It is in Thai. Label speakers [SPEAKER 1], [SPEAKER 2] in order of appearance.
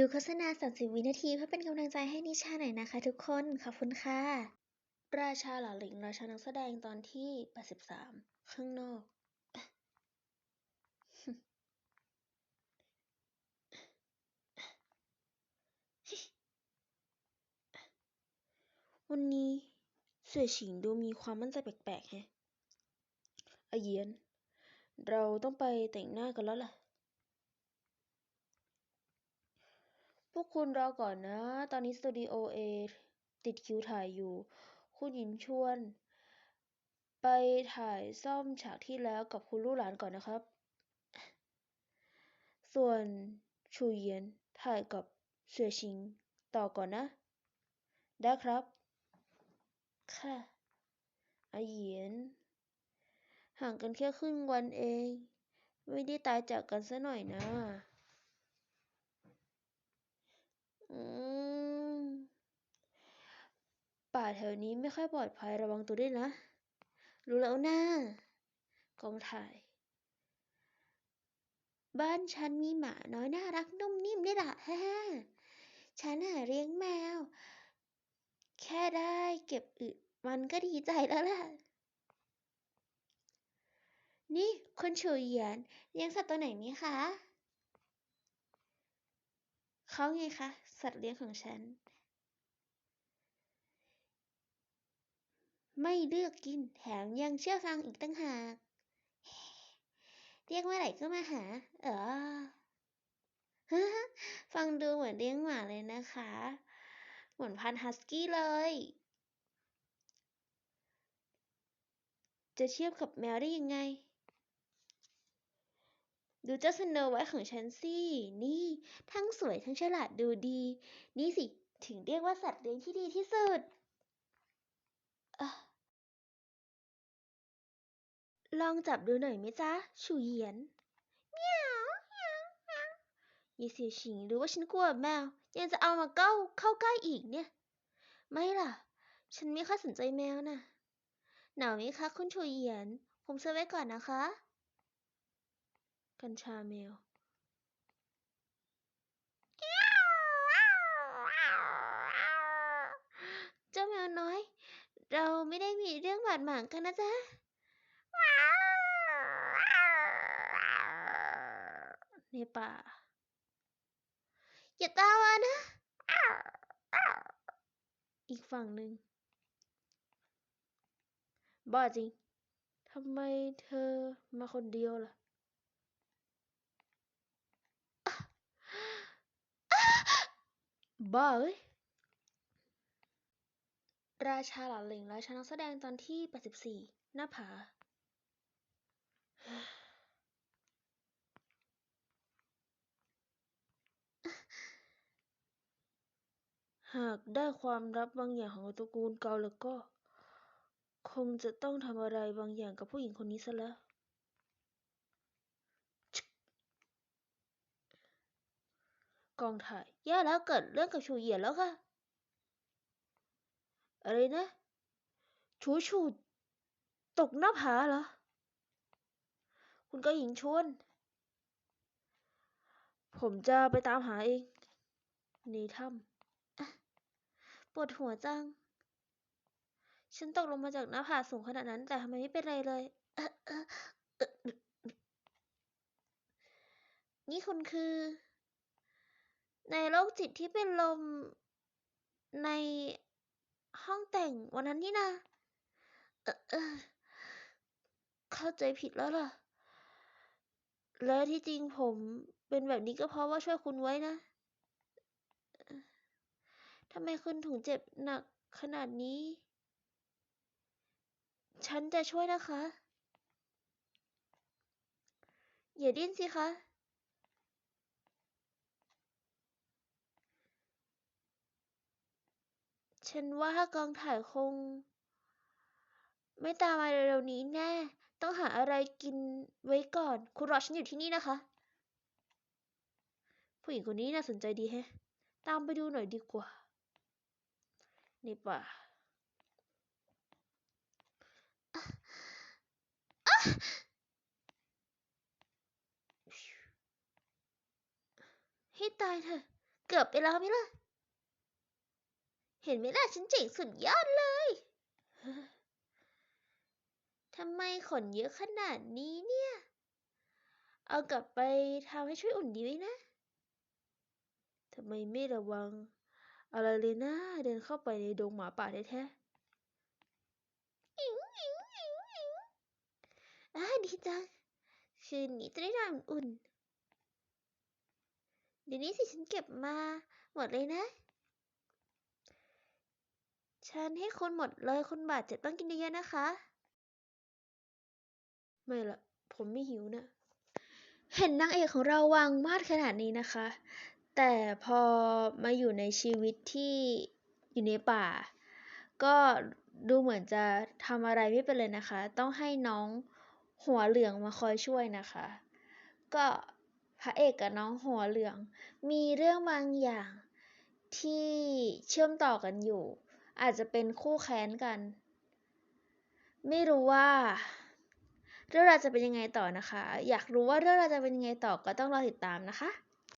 [SPEAKER 1] ดูโฆษณา 30 วินาทีเพื่อเป็นกำลังใจให้นิชาหน่อยนะคะทุกคน ขอบคุณค่ะ ราชาหล่าหลิงราชานักแสดงตอนที่ 83 ข้างนอก วันนี้เสี่ยฉิงดูมีความมั่นใจแปลกๆแฮะอาเยียน เราต้องไปแต่งหน้ากันแล้วล่ะ พวกคุณรอก่อนนะ ตอนนี้สตูดิโอเอติดคิวถ่ายอยู่ คุณหญินชวน ไปถ่ายซ่อมฉากที่แล้วกับคุณลู่หลานก่อนนะครับ ส่วนชูเยียนถ่ายกับเสี่ยชิงต่อก่อนนะ ได้ครับ ค่ะอาเยียน ห่างกันแค่ครึ่งวันเอง ไม่ได้ตายจากกันซะหน่อยนะ อืม ป่าแถวนี้ไม่ค่อยปลอดภัยระวังตัวด้วยนะ รู้แล้วนะกองถ่าย บ้านฉันมีหมาน้อยน่ารักนุ่มนิ่มนี่แหละฮ่าฮ่าฉันหาเลี้ยงแมว แค่ได้เก็บอึมันก็ดีใจแล้วล่ะ นี่คุณชูเหยียนเลี้ยงสัตว์ตัวไหนไหมคะเขาไงคะ สัตว์เลี้ยงของฉัน ไม่เลือกกินแถมยังเชื่อฟังอีกตั้งหาก เรียกเมื่อไหร่ก็มาหา เออฟังดูเหมือนเลี้ยงหมาเลยนะคะ เหมือนพันฮัสกี้เลย จะเทียบกับแมวได้ยังไง ดูเจ้าสโนไวท์ของฉันสิ นี่ ทั้งสวยทั้งฉลาดดูดี นี่สิ ถึงเรียกว่าสัตว์เลี้ยงที่ดีที่สุดอลองจับดูหน่อยไหมจ๊ะ ชูเหยียนเมียวเมียวเมียวยี่เสี่ยฉิงรู้ว่าฉันกลัวแมว ยังจะเอามาเก้าเข้าใกล้อีกเนี่ย ไม่ล่ะ ฉันไม่ค่อยสนใจแมวน่ะหนาวไหมคะ คุณชูเหยียน ผมเซื้อไว้ก่อนนะคะ กัญชาแมวเจ้าแมวน้อย เราไม่ได้มีเรื่องบาดหมางกันนะจ๊ะ ในป่า อย่าตามมานะ อีกฝั่งหนึ่งบ้าจริงทำไมเธอมาคนเดียวล่ะ บ้าเอ้ยราชาหล่าเหลิงราชานักแสดงตอนที่ 84 หน้าผา หากได้ความลับบางอย่างของตระกูลเกาแล้วก็ คงจะต้องทำอะไรบางอย่างกับผู้หญิงคนนี้ซะแล้ว กองถ่าย แย่แล้วเกิดเรื่องกับชูเหยียนแล้วค่ะ อะไรนะ ชูชูตกหน้าผาเหรอ คุณก็หญิงชวน ผมจะไปตามหาเอง ในถ้ำปวดหัวจัง ฉันตกลงมาจากหน้าผาสูงขนาดนั้น แต่ทำไมไม่เป็นไรเลย นี่คุณคือ ในโรคจิตที่เป็นลมในห้องแต่งวันนั้นนี่นะเออเออเข้าใจผิดแล้วล่ะ และที่จริงผมเป็นแบบนี้ก็เพราะว่าช่วยคุณไว้นะออทำไมคุณถึงเจ็บหนักขนาดนี้ ฉันจะช่วยนะคะ อย่าดิ้นสิคะ ฉันว่ากองถ่ายคง ไม่ตามมาเร็วๆนี้แน่ ต้องหาอะไรกินไว้ก่อน คุณรอฉันอยู่ที่นี่นะคะ ผู้หญิงคนนี้น่าสนใจดีแฮะ ตามไปดูหน่อยดีกว่าในป่าให้ตายเถอะ เกือบไปแล้วไหมล่ะ เห็นไหมล่ะฉันเจ๋งสุดยอดเลย ทำไมขนเยอะขนาดนี้เนี่ย เอากลับไปทำให้ช่วยอุ่นดีไหมนะ ทำไมไม่ระวัง อะไรเลยนะ เดินเข้าไปในดงหมาป่าแท้ๆอิ๋วอิ๋วอิ๋วอิ๋วอ่าดีจัง คืนนี้จะได้นอนอุ่นเดี๋ยวนี้สิฉันเก็บมาหมดเลยนะ ฉันให้คุณหมดเลยคุณบาดเจ็บต้องกินเยอะๆนะคะ ไม่ละผมไม่หิวนะ เห็นนางเอกของเราวางมาดขนาดนี้นะคะ แต่พอมาอยู่ในชีวิตที่อยู่ในป่า ก็ดูเหมือนจะทำอะไรไม่เป็นเลยนะคะ ต้องให้น้องหัวเหลืองมาคอยช่วยนะคะ ก็พระเอกกับน้องหัวเหลือง มีเรื่องบางอย่างที่เชื่อมต่อกันอยู่ อาจจะเป็นคู่แค้นกัน ไม่รู้ว่า เรื่องราวจะเป็นยังไงต่อนะคะ อยากรู้ว่าเรื่องราวจะเป็นยังไงต่อก็ต้องรอติดตามนะคะ